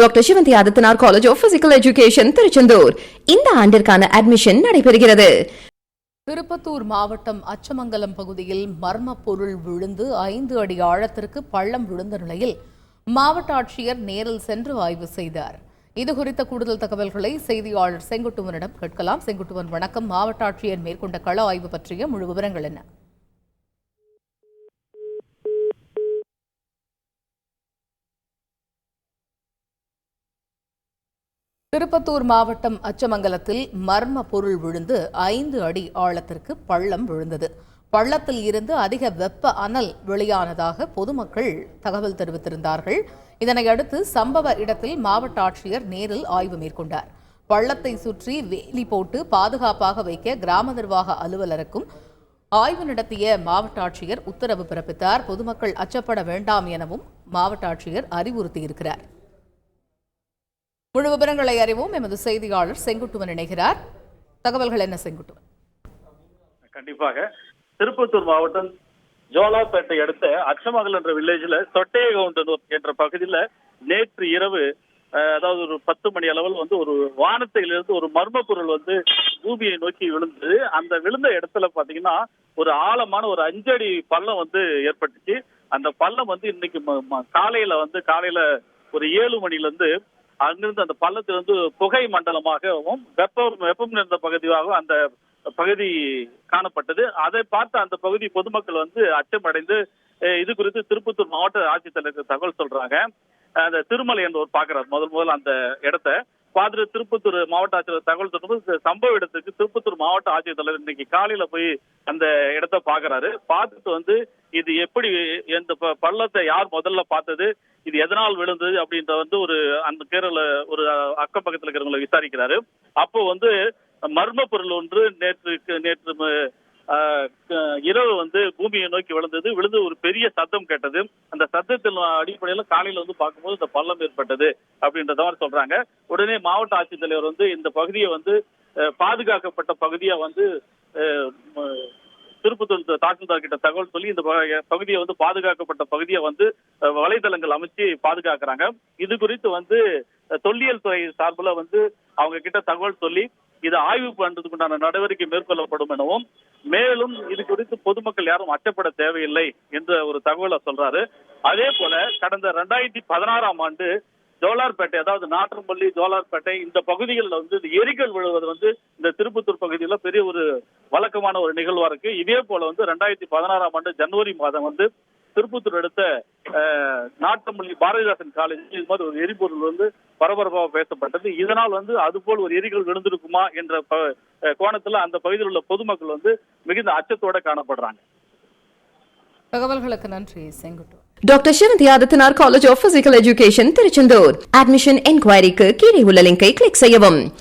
Doctor Sivanthi Adithanar college of physical education Tiruchendur இந்த ஆண்டிற்கான admission நடைபெறுகிறது. திருப்பத்தூர் மாவட்டம் அச்சமங்கலம் பகுதியில் மர்ம பொருள் விழுந்து ஐந்து அடி ஆழத்திற்கு பள்ளம் விழுந்த நிலையில் மாவட்ட ஆட்சியர் நேரில் சென்று ஆய்வு செய்தார். இது குறித்த கூடுதல் தகவல்களை செய்தியாளர் செங்குட்டுவனிடம் கேட்கலாம். செங்குட்டுவன் வணக்கம். மாவட்ட ஆட்சியர் மேற்கொண்ட கள ஆய்வு பற்றிய முழு விவரங்கள் என்ன? திருப்பத்தூர் மாவட்டம் அச்சமங்கலத்தில் மர்ம பொருள் விழுந்து ஐந்து அடி ஆழத்திற்கு பள்ளம் விழுந்தது. பள்ளத்தில் இருந்து அதிக வெப்ப அனல் வெளியானதாக பொதுமக்கள் தகவல் தெரிவித்திருந்தார்கள். இதனையடுத்து சம்பவ இடத்தில் மாவட்ட ஆட்சியர் நேரில் ஆய்வு மேற்கொண்டார். பள்ளத்தை சுற்றி வேலி போட்டு பாதுகாப்பாக வைக்க கிராம நிர்வாக அலுவலருக்கும் ஆய்வு நடத்திய மாவட்ட ஆட்சியர் உத்தரவு பிறப்பித்தார். பொதுமக்கள் அச்சப்பட வேண்டாம் எனவும் மாவட்ட ஆட்சியர் அறிவுறுத்தியிருக்கிறார். முழு விவரங்களை அறிவோம். எமது செய்தியாளர் செங்குட்டுவன் இணைகிறார். தகவல்கள் என்ன செங்குட்டுவன்? கண்டிப்பாக. திருப்பத்தூர் மாவட்டம் ஜோலாப்பேட்டை அடுத்த அச்சமங்கல் என்ற வில்லேஜ்ல சொட்டையகவுண்டனூர் என்ற பகுதியில நேற்று இரவு அதாவது ஒரு பத்து மணி அளவில் வந்து ஒரு வானத்திலிருந்து ஒரு மர்ம பொருள் வந்து பூமியை நோக்கி விழுந்தது. அந்த விழுந்த இடத்துல பாத்தீங்கன்னா ஒரு ஆழமான ஒரு அஞ்சடி பள்ளம் வந்து ஏற்பட்டுச்சு. அந்த பள்ளம் வந்து இன்னைக்கு காலையில வந்து காலையில ஒரு ஏழு மணில இருந்து அங்கிருந்து அந்த பள்ளத்திலிருந்து புகை மண்டலமாகவும் வெப்பம் வெப்பம் நிறைந்த பகுதியாகவும் அந்த பகுதி காணப்பட்டது. அதை பார்த்து அந்த பகுதி பொதுமக்கள் வந்து அச்சமடைந்து இது குறித்து திருப்பத்தூர் மாவட்ட ஆட்சித்தலைவருக்கு தகவல் சொல்றாங்க. அந்த திருமலை என்பவர் பாக்குறாரு முதல் முதல் அந்த இடத்த. பார்த்துட்டு திருப்பத்தூர் மாவட்ட ஆட்சியர் தகவல் தொடர்பு சம்பவ இடத்துக்கு திருப்பத்தூர் மாவட்ட ஆட்சித்தலைவர் இன்னைக்கு காலையில போய் அந்த இடத்த பாக்குறாரு பார்த்துட்டு வந்து இது எப்படி இந்த ப- பள்ளத்தை யார் முதல்ல பார்த்தது இது எதனால் விழுந்தது அப்படின்ற வந்து ஒரு அந்த கேரள ஒரு அக்கம் பக்கத்துல இருக்கிறவங்களை விசாரிக்கிறாரு. அப்போ வந்து மர்ம பொருள் ஒன்று நேற்று நேற்று ஆஹ் இரவு வந்து பூமியை நோக்கி விழுந்தது விழுந்து ஒரு பெரிய சத்தம் கேட்டது. அந்த சத்தத்தின் அடிப்படையில காலையில வந்து பார்க்கும்போது இந்த பள்ளம் ஏற்பட்டது அப்படின்றத மாதிரி சொல்றாங்க. உடனே மாவட்ட ஆட்சித்தலைவர் வந்து இந்த பகுதியை வந்து பாதுகாக்கப்பட்ட பகுதியா வந்து திருப்பத்தூர் தாசில்தார் கிட்ட தகவல் சொல்லி இந்த பகுதியை வந்து பாதுகாக்கப்பட்ட பகுதியை வந்து வலைதளங்கள் அமைச்சு பாதுகாக்கிறாங்க. இது குறித்து வந்து தொல்லியல் துறை சார்பில் வந்து அவங்க கிட்ட தகவல் சொல்லி இதை ஆய்வு பண்றதுக்குண்டான நடவடிக்கை மேற்கொள்ளப்படும் எனவும் மேலும் இது குறித்து பொதுமக்கள் யாரும் அச்சப்பட தேவையில்லை என்ற ஒரு தகவலை சொல்றாரு. அதே போல கடந்த ரெண்டாயிரத்தி பதினாறாம் ஆண்டு ஜோலார்பேட்டை அதாவது நாற்றம்பள்ளி ஜோலார்பேட்டை இந்த பகுதிகளில் வந்து இந்த எரிகள் விழுவது வந்து இந்த திருப்பத்தூர் பகுதியில் பெரிய ஒரு வழக்கமான ஒரு நிகழ்வா இருக்கு. இதே போல வந்து ரெண்டாயிரத்தி பதினாறாம் ஆண்டு ஜனவரி மாதம் வந்து திருப்பத்தூர் அடுத்த நாட்டமல்லி நாட்டம்பள்ளி பாரதிதாசன் காலேஜ் இது மாதிரி ஒரு எரிபொருள் வந்து பரபரப்பாக பேசப்பட்டது. இதனால் வந்து அதுபோல் ஒரு எரிகள் விழுந்திருக்குமா என்ற கோணத்துல அந்த பகுதியில் உள்ள பொதுமக்கள் வந்து மிகுந்த அச்சத்தோட காணப்படுறாங்க. தகவல்களுக்கு நன்றி Senguttu doctor Sivanthi Adithanar college of physical education Tiruchendur admission என்கொயரிக்கு கீழே உள்ள லிங்கை கிளிக் செய்யவும்.